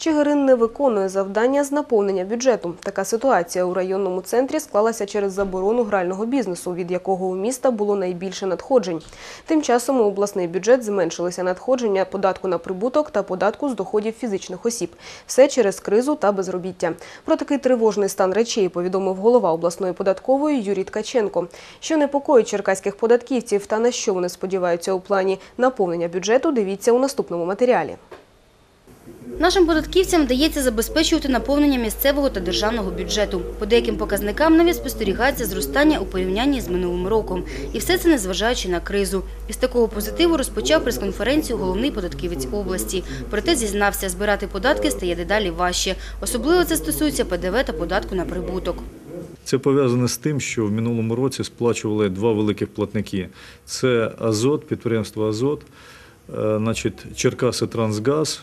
Чигирин не виконує завдання з наповнення бюджету. Така ситуація у районному центрі склалася через заборону грального бізнесу, від якого у міста було найбільше надходжень. Тим часом у обласний бюджет зменшилися надходження податку на прибуток та податку з доходів фізичних осіб. Все через кризу та безробіття. Про такий тривожний стан речей повідомив голова обласної податкової Юрій Ткаченко. Що непокоїть черкаських податківців та на що вони сподіваються у плані наповнення бюджету, дивіться у наступному матеріалі. Нашим податківцям вдається забезпечувати наповнення місцевого та державного бюджету. По деяким показникам навіть спостерігається зростання у порівнянні з минулим роком. І все це незважаючи на кризу. Із такого позитиву розпочав прес-конференцію головний податківець області. Проте зізнався, збирати податки стає дедалі важче. Особливо це стосується ПДВ та податку на прибуток. Це пов'язане з тим, що в минулому році сплачували два великих платники. Це Азот, підприємство Азот, е, значить, Черкаси Трансгаз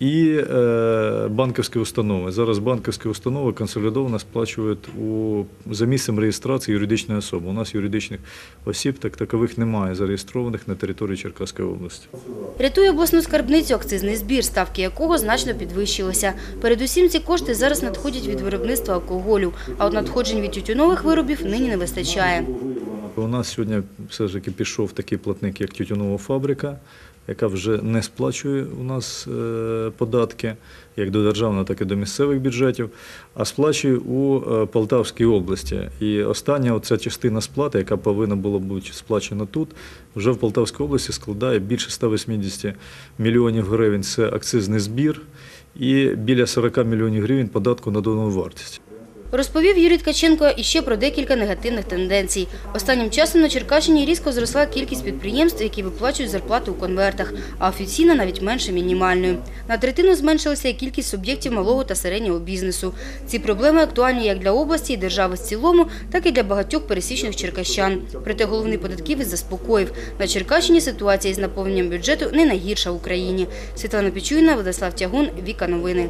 і е, банківські установи. Зараз банківські установи консолідовано сплачують у, за місцем реєстрації юридичної особи. У нас юридичних осіб так такових немає зареєстрованих на території Черкаської області. Рятує обласну скарбницю акцизний збір, ставки якого значно підвищилися. Передусім ці кошти зараз надходять від виробництва алкоголю, а от надходжень від тютюнових виробів нині не вистачає. У нас сьогодні все ж таки пішов такий платник, як тютюнова фабрика, яка вже не сплачує у нас е, податки як до державного, так і до місцевих бюджетів, а сплачує у е, Полтавській області. І остання оця частина сплати, яка повинна була бути сплачена тут, вже в Полтавській області складає більше 180 мільйонів гривень. Це акцизний збір і біля 40 мільйонів гривень податку на додану вартість. Розповів Юрій Ткаченко іще про декілька негативних тенденцій. Останнім часом на Черкащині різко зросла кількість підприємств, які виплачують зарплати у конвертах, а офіційно навіть менше мінімальної. На третину зменшилася і кількість суб'єктів малого та середнього бізнесу. Ці проблеми актуальні як для області і держави в цілому, так і для багатьох пересічних черкащан. Проте головний податківець заспокоїв, на Черкащині ситуація із наповненням бюджету не найгірша в Україні. Світлана Пічуїна, Владислав Тягун, Віка Новини.